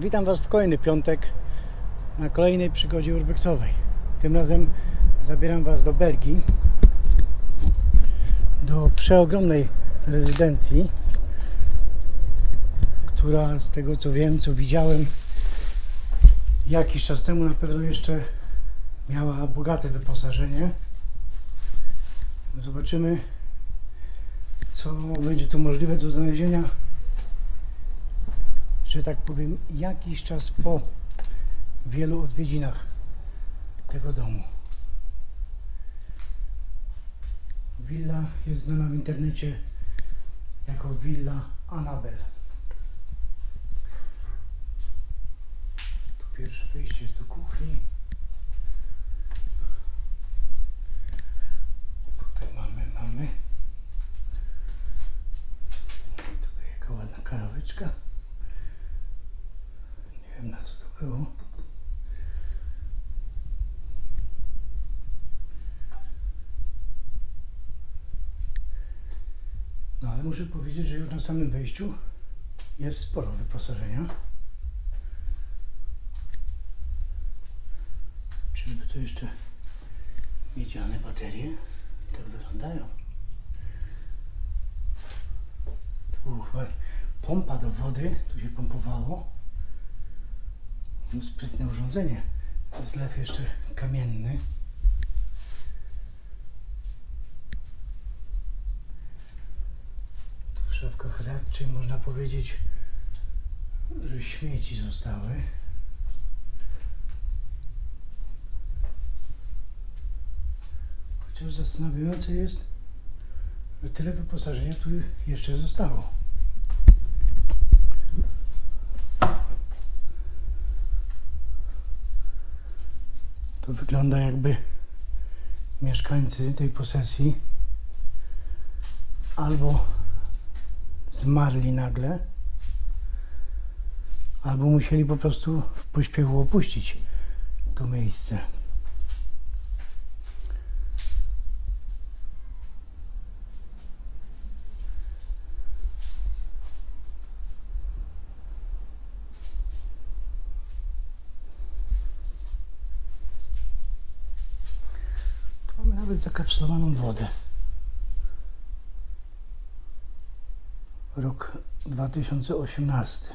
Witam Was w kolejny piątek na kolejnej przygodzie urbexowej. Tym razem zabieram Was do Belgii, do przeogromnej rezydencji, która z tego co wiem, co widziałem jakiś czas temu na pewno jeszcze miała bogate wyposażenie. Zobaczymy, co będzie tu możliwe do znalezienia że tak powiem, jakiś czas po wielu odwiedzinach tego domu. Willa jest znana w internecie jako Villa Annabel. Tu pierwsze wejście do kuchni. Tutaj mamy, mamy. Tutaj jaka ładna karaweczka. Nie wiem na co to było. No ale muszę powiedzieć, że już na samym wejściu jest sporo wyposażenia. Czyżby to jeszcze miedziane baterie? Tak wyglądają. Było chyba pompa do wody, tu się pompowało. No, sprytne urządzenie. Zlew jeszcze kamienny. Tu w szafkach raczej można powiedzieć, że śmieci zostały. Chociaż zastanawiające jest, że tyle wyposażenia tu jeszcze zostało. To wygląda jakby mieszkańcy tej posesji albo zmarli nagle, albo musieli po prostu w pośpiechu opuścić to miejsce. Tu mamy nawet zakapsulowaną wodę. Rok 2018.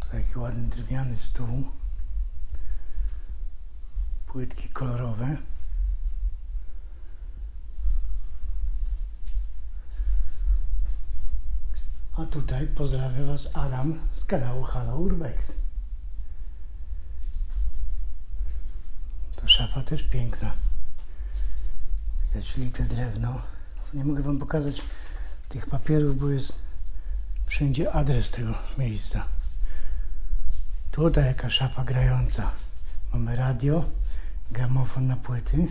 Tutaj taki ładny drewniany stół płytki kolorowe. Tutaj pozdrawia Was Adam z kanału Halo Urbex. To szafa też piękna. Widać lite drewno. Nie mogę Wam pokazać tych papierów, bo jest wszędzie adres tego miejsca. Tutaj jaka szafa grająca. Mamy radio, gramofon na płyty.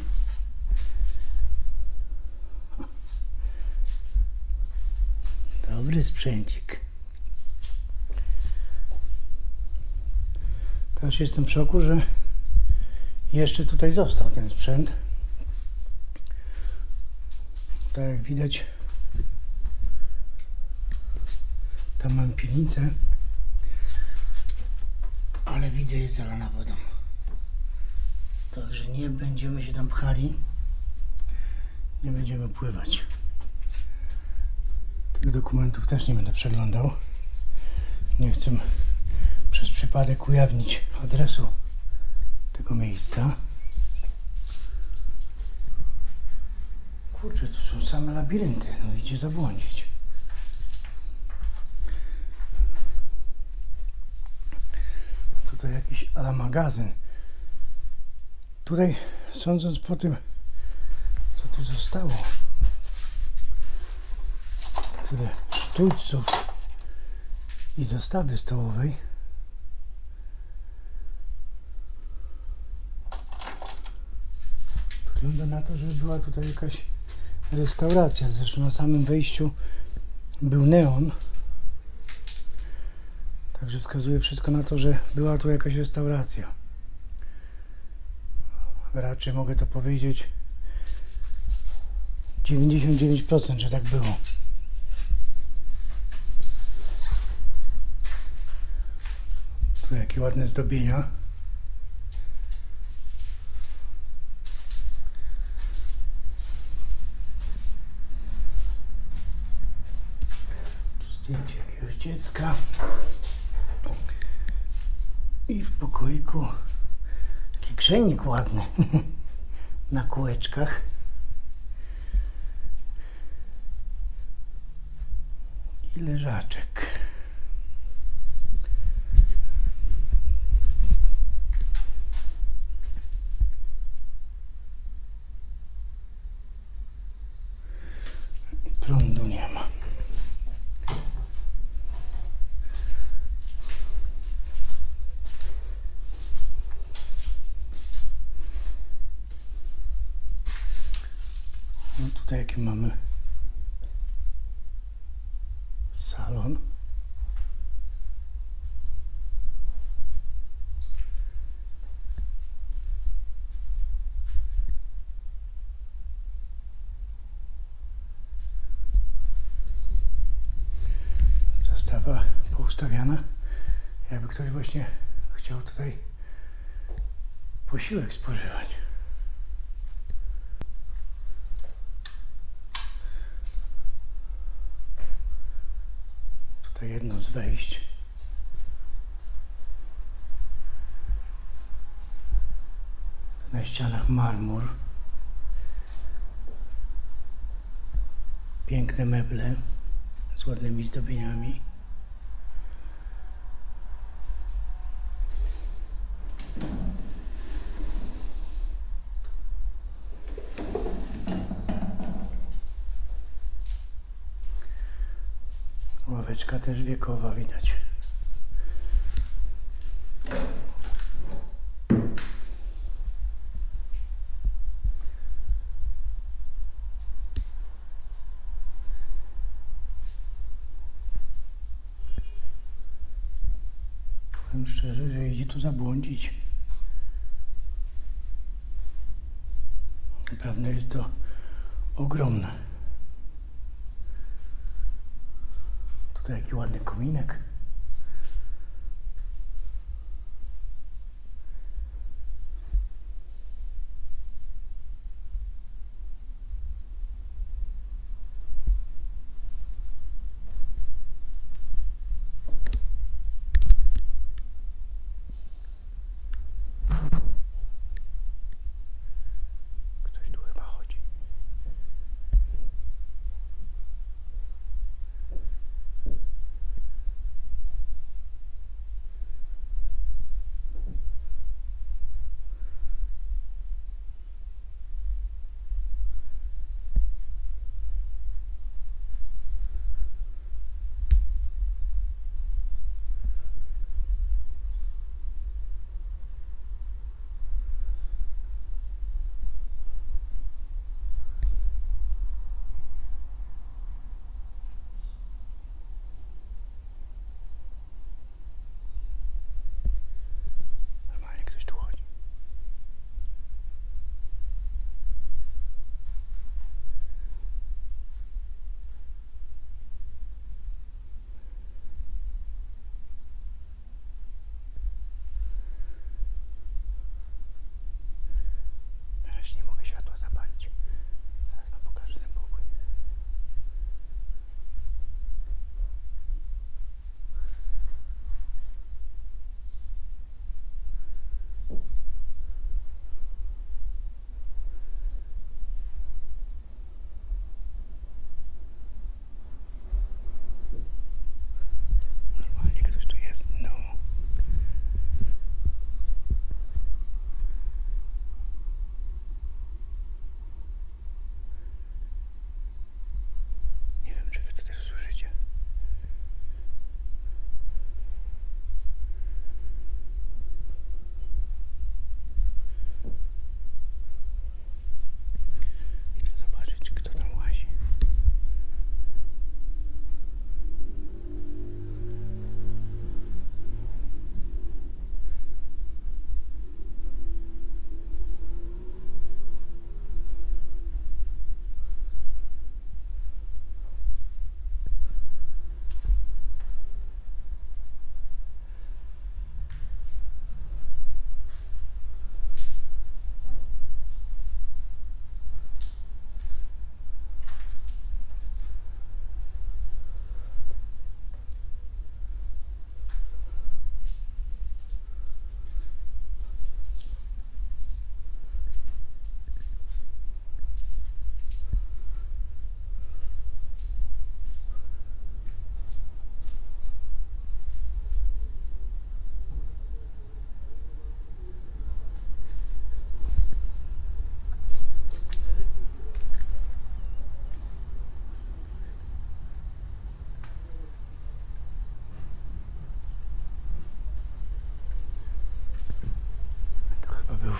Dobry sprzęcik. Teraz jestem w szoku, że jeszcze tutaj został ten sprzęt. Tak jak widać, tam mam piwnicę, ale widzę jest zalana wodą. Także nie będziemy się tam pchali. Nie będziemy pływać. Tych dokumentów też nie będę przeglądał. Nie chcę przez przypadek ujawnić adresu tego miejsca. Kurczę, to są same labirynty. No idzie zabłądzić. Tutaj jakiś ala magazyn. Tutaj, sądząc po tym, co tu zostało, tyle sztućców i zastawy stołowej, wygląda na to, że była tutaj jakaś restauracja. Zresztą na samym wejściu był neon. Także wskazuje wszystko na to, że była tu jakaś restauracja. Raczej mogę to powiedzieć 99%, że tak było. Tu jakie ładne zdobienia. Zdjęcie jakiegoś dziecka. I w pokoiku taki grzejnik ładny na kółeczkach. I leżaczek. Prądu nie ma. No tutaj jaki mamy salon. Zastawa poustawiana. Jakby ktoś właśnie chciał tutaj posiłek spożywać. Tutaj jedno z wejść. Na ścianach marmur. Piękne meble z ładnymi zdobieniami. Ławeczka też wiekowa widać. Powiem szczerze, że idzie tu zabłądzić. Naprawdę jest to ogromne. Tutaj jaki ładny kominek.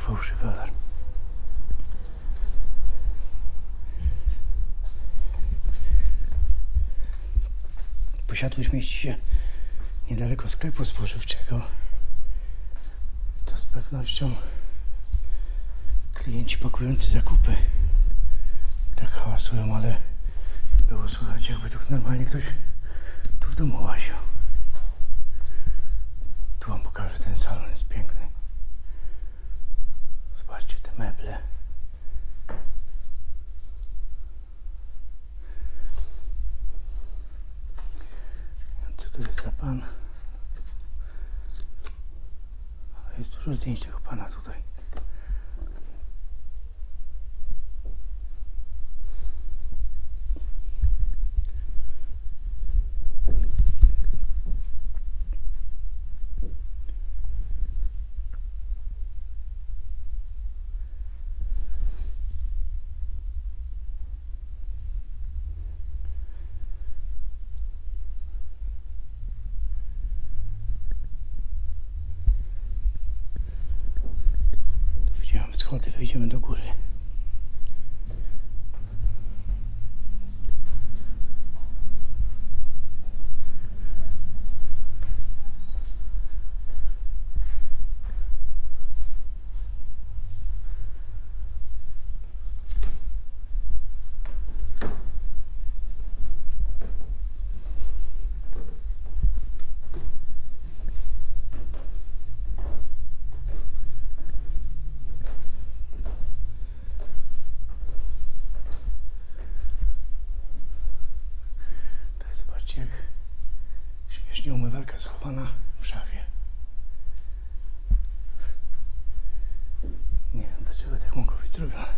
Fałszywy alarm. Posiadłość mieści się niedaleko sklepu spożywczego. To z pewnością klienci pakujący zakupy tak hałasują, ale było słychać jakby tu normalnie ktoś tu w domu łaził. Tu wam pokażę, ten salon jest piękny. Meble. Co to jest za pan? Jest dużo zdjęć tego pana tutaj. Tu Widziałem schody, wejdziemy do góry. Tutaj zobaczcie, jak śmiesznie umywalka schowana w szafie. Nie wiem, dlaczego tak mogło być zrobione.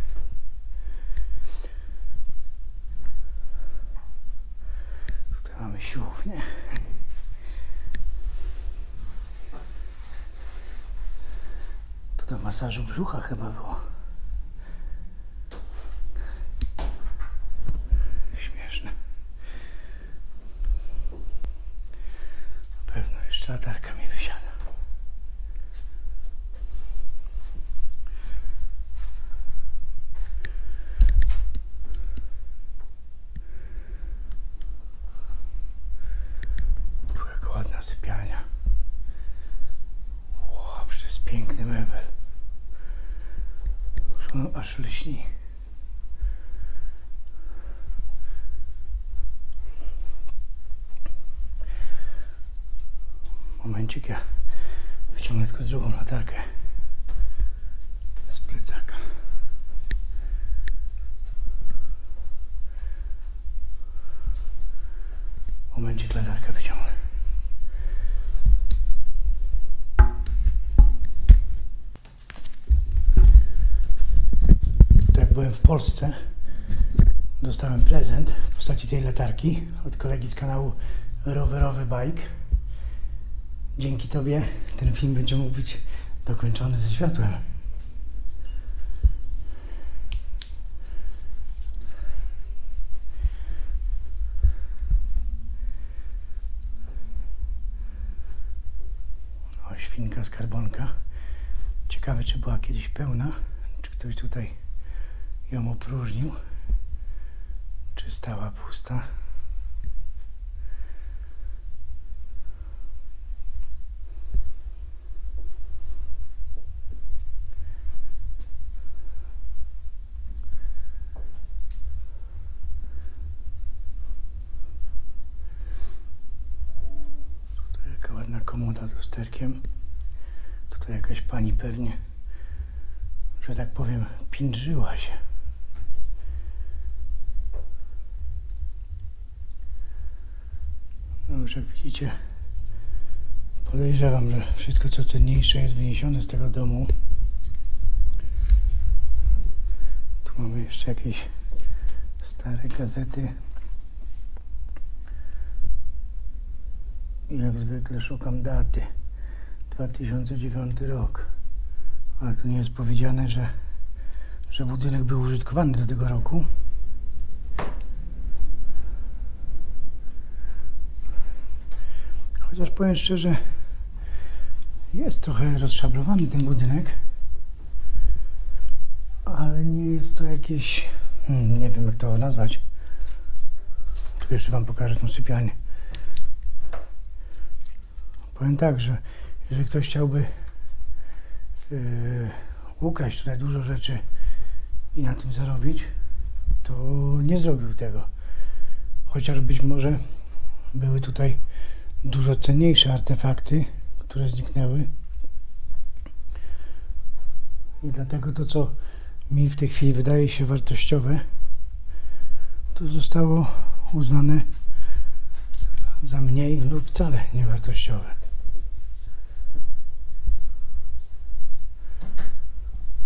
Tutaj mamy siłownię. To do masażu brzucha chyba było. Śmieszne. Na pewno jeszcze latarka mi wysiada. Tu jaka ładna sypialnia. Ło, przecież piękny mebel. No, aż lśni. Momencik, ja wyciągnę tylko drugą latarkę z plecaka. Momencik, latarkę wyciągnę. To jak byłem w Polsce, dostałem prezent w postaci tej latarki od kolegi z kanału Rowerowy Bike. Dzięki Tobie ten film będzie mógł być dokończony ze światłem. O, świnka skarbonka. Ciekawe, czy była kiedyś pełna, czy ktoś tutaj ją opróżnił, czy stała pusta. Tutaj jaka ładna komoda z lusterkiem. Tutaj jakaś pani pewnie, że tak powiem, pindrzyła się. No już jak widzicie, podejrzewam, że wszystko co cenniejsze jest wyniesione z tego domu. Tu mamy jeszcze jakieś stare gazety. Jak zwykle szukam daty. 2009 rok. Ale tu nie jest powiedziane, że, że budynek był użytkowany do tego roku. Chociaż powiem szczerze, jest trochę rozszabrowany ten budynek. ale nie jest to jakieś. Hmm, nie wiem jak to nazwać. Tu jeszcze Wam pokażę tą sypialnię. Powiem tak, że jeżeli ktoś chciałby yy, ukraść tutaj dużo rzeczy i na tym zarobić, to nie zrobił tego. Chociaż być może były tutaj dużo cenniejsze artefakty, które zniknęły. I dlatego to, co mi w tej chwili wydaje się wartościowe, to zostało uznane za mniej lub wcale niewartościowe.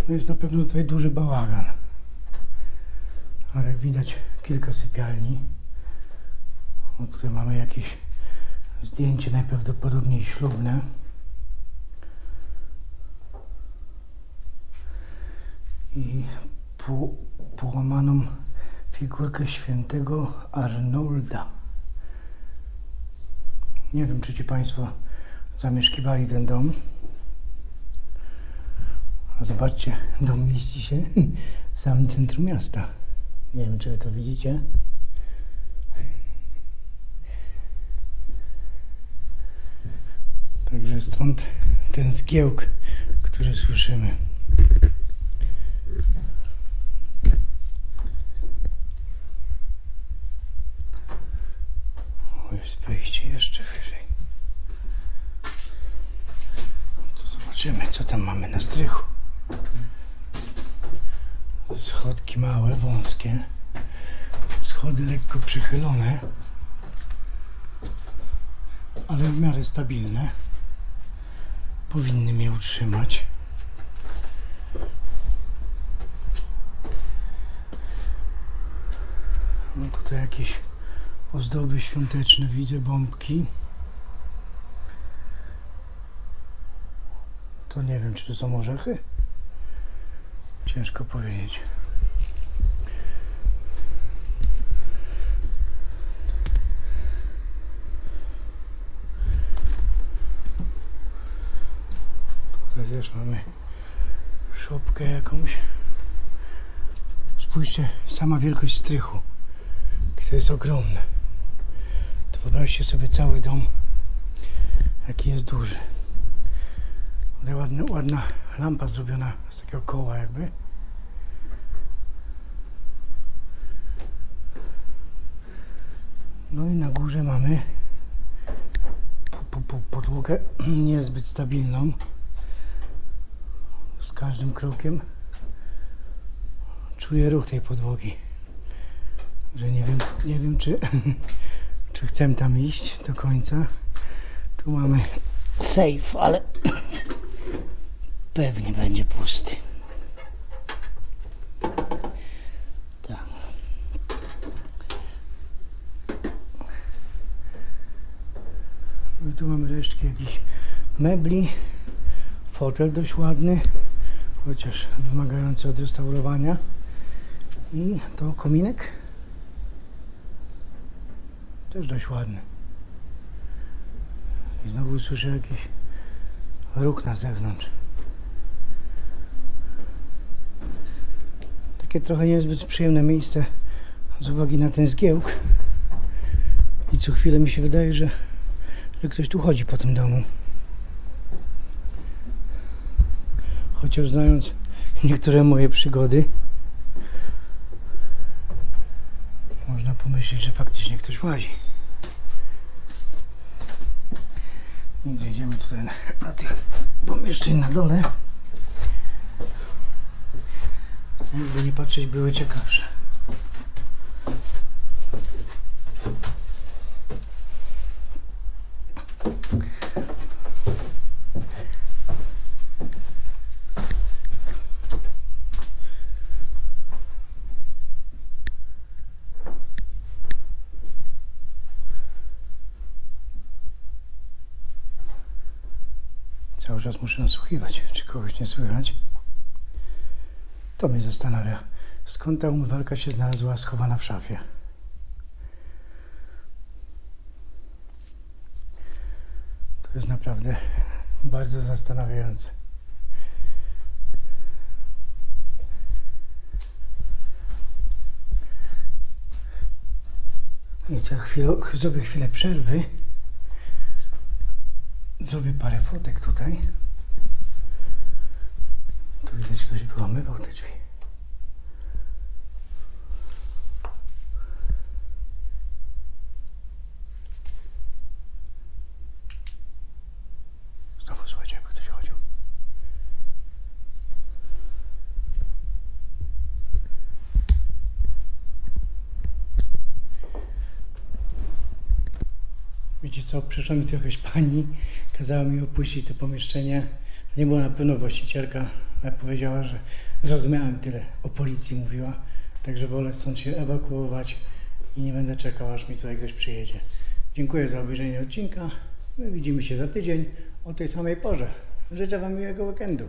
No jest na pewno tutaj duży bałagan. Ale jak widać kilka sypialni. O, tutaj mamy jakieś zdjęcie najprawdopodobniej ślubne. I pół, połamaną figurkę świętego Arnolda. Nie wiem, czy ci Państwo zamieszkiwali ten dom. Zobaczcie, dom mieści się w samym centrum miasta. Nie wiem, czy Wy to widzicie. Także stąd ten zgiełk, który słyszymy. O, jest wejście jeszcze wyżej. To zobaczymy, co tam mamy na strychu. Schodki małe, wąskie. Schody lekko przychylone, ale w miarę stabilne. Powinny mnie utrzymać. No tutaj jakieś ozdoby świąteczne, widzę bombki. To nie wiem, czy to są orzechy. Ciężko powiedzieć. Też mamy szopkę jakąś. Spójrzcie, sama wielkość strychu. To jest ogromne. To wyobraźcie sobie cały dom, jaki jest duży. Tutaj ładna, ładna lampa zrobiona z takiego koła jakby. No i na górze mamy po, po, po, podłogę niezbyt stabilną. Z każdym krokiem czuję ruch tej podłogi. Że nie wiem, nie wiem czy, czy chcę tam iść do końca. Tu mamy safe, ale pewnie będzie pusty. Tak. Tu mamy resztki jakichś mebli. Fotel dość ładny, chociaż wymagający odrestaurowania. I to kominek. Też dość ładny. I znowu słyszę jakiś ruch na zewnątrz. Takie trochę niezbyt przyjemne miejsce z uwagi na ten zgiełk. I co chwilę mi się wydaje, że, że ktoś tu chodzi po tym domu. Chociaż znając niektóre moje przygody, można pomyśleć, że faktycznie ktoś łazi. Więc jedziemy tutaj na, na tych pomieszczeń na dole. Jakby nie patrzeć, były ciekawsze. teraz muszę nasłuchiwać, czy kogoś nie słychać. To mnie zastanawia, skąd ta umywalka się znalazła schowana w szafie. To jest naprawdę bardzo zastanawiające. I co, chwilę, zrobię chwilę przerwy. Zrobię parę fotek tutaj. Tu widać ktoś wyłamywał te drzwi. Znowu słuchajcie, jakby ktoś chodził. Wiecie co, przyszła mi tu jakaś pani, kazała mi opuścić to pomieszczenie. To nie była na pewno właścicielka, ale powiedziała, że zrozumiałem tyle. O policji mówiła, także wolę stąd się ewakuować i nie będę czekał, aż mi tutaj ktoś przyjedzie. Dziękuję za obejrzenie odcinka. My widzimy się za tydzień o tej samej porze. Życzę Wam miłego weekendu.